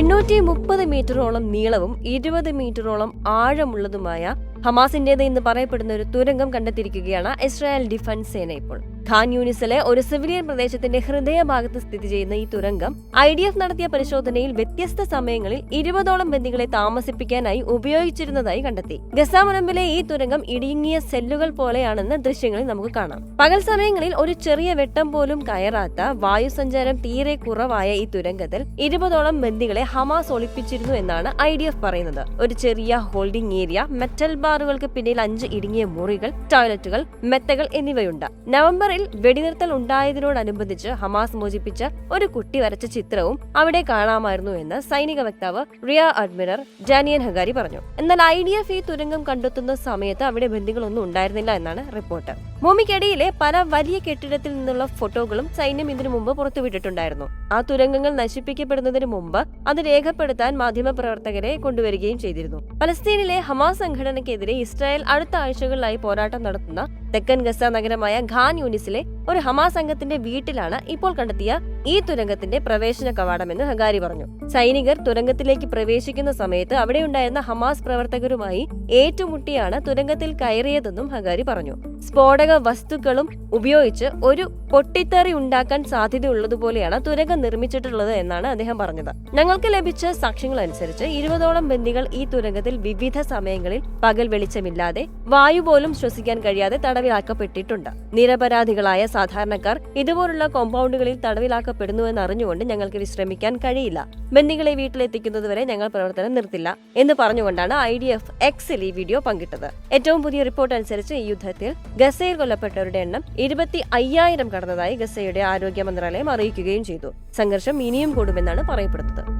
എണ്ണൂറ്റി മുപ്പത് മീറ്ററോളം നീളവും ഇരുപത് മീറ്ററോളം ആഴമുള്ളതുമായ ഹമാസിന്റേത് എന്ന് പറയപ്പെടുന്ന ഒരു തുരങ്കം കണ്ടെത്തിയിരിക്കുകയാണ് ഇസ്രായേൽ ഡിഫൻസ് സേന ഇപ്പോൾ. ഖാൻ യൂണിസിലെ ഒരു സിവിലിയൻ പ്രദേശത്തിന്റെ ഹൃദയഭാഗത്ത് സ്ഥിതി ചെയ്യുന്ന ഈ തുരങ്കം ഐ ഡി എഫ് നടത്തിയ പരിശോധനയിൽ വ്യത്യസ്ത സമയങ്ങളിൽ ഇരുപതോളം ബന്ദികളെ താമസിപ്പിക്കാനായി ഉപയോഗിച്ചിരുന്നതായി കണ്ടെത്തി. ഗസ മുനമ്പിലെ ഈ തുരങ്കം ഇടുങ്ങിയ സെല്ലുകൾ പോലെയാണെന്ന് ദൃശ്യങ്ങളിൽ നമുക്ക് കാണാം. പകൽ സമയങ്ങളിൽ ഒരു ചെറിയ വെട്ടം പോലും കയറാത്ത വായുസഞ്ചാരം തീരെ കുറവായ ഈ തുരങ്കത്തിൽ ഇരുപതോളം ബന്ദികളെ ഹമാസ് ഒളിപ്പിച്ചിരുന്നു എന്നാണ് ഐ ഡി എഫ് പറയുന്നത്. ഒരു ചെറിയ ഹോൾഡിംഗ് ഏരിയ മെറ്റൽ ബാറുകൾക്ക് പിന്നിൽ അഞ്ച് ഇടുങ്ങിയ മുറികൾ ടോയ്ലറ്റുകൾ മെത്തകൾ എന്നിവയുണ്ട്. നവംബറിൽ വെടിനിർത്തൽ ഉണ്ടായതിനോടനുബന്ധിച്ച് ഹമാസ് മോചിപ്പിച്ച ഒരു കുട്ടി വരച്ച ചിത്രവും അവിടെ കാണാമായിരുന്നു എന്ന് സൈനിക വക്താവ് റിയ അഡ്മിറർ ജാനിയൻ ഹഗാരി പറഞ്ഞു. എന്നാൽ ഐ ഡി എഫ് ഈ തുരങ്കം കണ്ടെത്തുന്ന സമയത്ത് അവിടെ ബന്ധുക്കളൊന്നും ഉണ്ടായിരുന്നില്ല എന്നാണ് റിപ്പോർട്ട്. ഭൂമിക്കടിയിലെ പല വലിയ കെട്ടിടത്തിൽ നിന്നുള്ള ഫോട്ടോകളും സൈന്യം ഇതിനു മുമ്പ് പുറത്തുവിട്ടിട്ടുണ്ടായിരുന്നു. ആ തുരങ്കങ്ങൾ നശിപ്പിക്കപ്പെടുന്നതിന് മുമ്പ് അത് രേഖപ്പെടുത്താൻ മാധ്യമപ്രവർത്തകരെ കൊണ്ടുവരികയും ചെയ്തിരുന്നു. പലസ്തീനിലെ ഹമാസ് സംഘടനയ്ക്കെതിരെ ഇസ്രായേൽ അടുത്ത ആഴ്ചകളിലായി പോരാട്ടം നടത്തുന്ന തെക്കൻ ഗസ നഗരമായ ഖാൻ യൂണിസിലെ ഒരു ഹമാസ് സംഘത്തിന്റെ വീട്ടിലാണ് ഇപ്പോൾ കണ്ടെത്തിയ ഈ തുരങ്കത്തിന്റെ പ്രവേശന കവാടമെന്ന് ഹഗാരി പറഞ്ഞു. സൈനികർ തുരങ്കത്തിലേക്ക് പ്രവേശിക്കുന്ന സമയത്ത് അവിടെയുണ്ടായിരുന്ന ഹമാസ് പ്രവർത്തകരുമായി ഏറ്റുമുട്ടിയാണ് തുരങ്കത്തിൽ കയറിയതെന്നും ഹഗാരി പറഞ്ഞു. സ്ഫോടക വസ്തുക്കളും ഉപയോഗിച്ച് ഒരു പൊട്ടിത്തെറി ഉണ്ടാക്കാൻ സാധ്യതയുള്ളതുപോലെയാണ് തുരങ്കം നിർമ്മിച്ചിട്ടുള്ളത് എന്നാണ് അദ്ദേഹം പറഞ്ഞത്. ഞങ്ങൾക്ക് ലഭിച്ച സാക്ഷ്യങ്ങൾ അനുസരിച്ച് ഇരുപതോളം ബന്ദികൾ ഈ തുരങ്കത്തിൽ വിവിധ സമയങ്ങളിൽ പകൽ വെളിച്ചമില്ലാതെ വായു പോലും ശ്വസിക്കാൻ കഴിയാതെ തടവിലാക്കപ്പെട്ടിട്ടുണ്ട്. നിരപരാധികളായ സാധാരണക്കാർ ഇതുപോലുള്ള കോമ്പൗണ്ടുകളിൽ തടവിലാക്കപ്പെടുന്നുവെന്ന് അറിഞ്ഞുകൊണ്ട് ഞങ്ങൾക്ക് വിശ്രമിക്കാൻ കഴിയില്ല. ബന്ദികളെ വീട്ടിലെത്തിക്കുന്നതുവരെ ഞങ്ങൾ പ്രവർത്തനം നിർത്തില്ല എന്ന് പറഞ്ഞുകൊണ്ടാണ് ഐ ഡി എഫ് എക്സിൽ ഈ വീഡിയോ പങ്കിട്ടത്. ഏറ്റവും പുതിയ റിപ്പോർട്ട് അനുസരിച്ച് ഈ യുദ്ധത്തിൽ ഗസയിൽ കൊല്ലപ്പെട്ടവരുടെ എണ്ണം ഇരുപത്തി അയ്യായിരം കടന്നതായി ഗസയുടെ ആരോഗ്യ മന്ത്രാലയം അറിയിക്കുകയും ചെയ്തു. സംഘർഷം ഇനിയും കൂടുമെന്നാണ് പറയപ്പെടുന്നത്.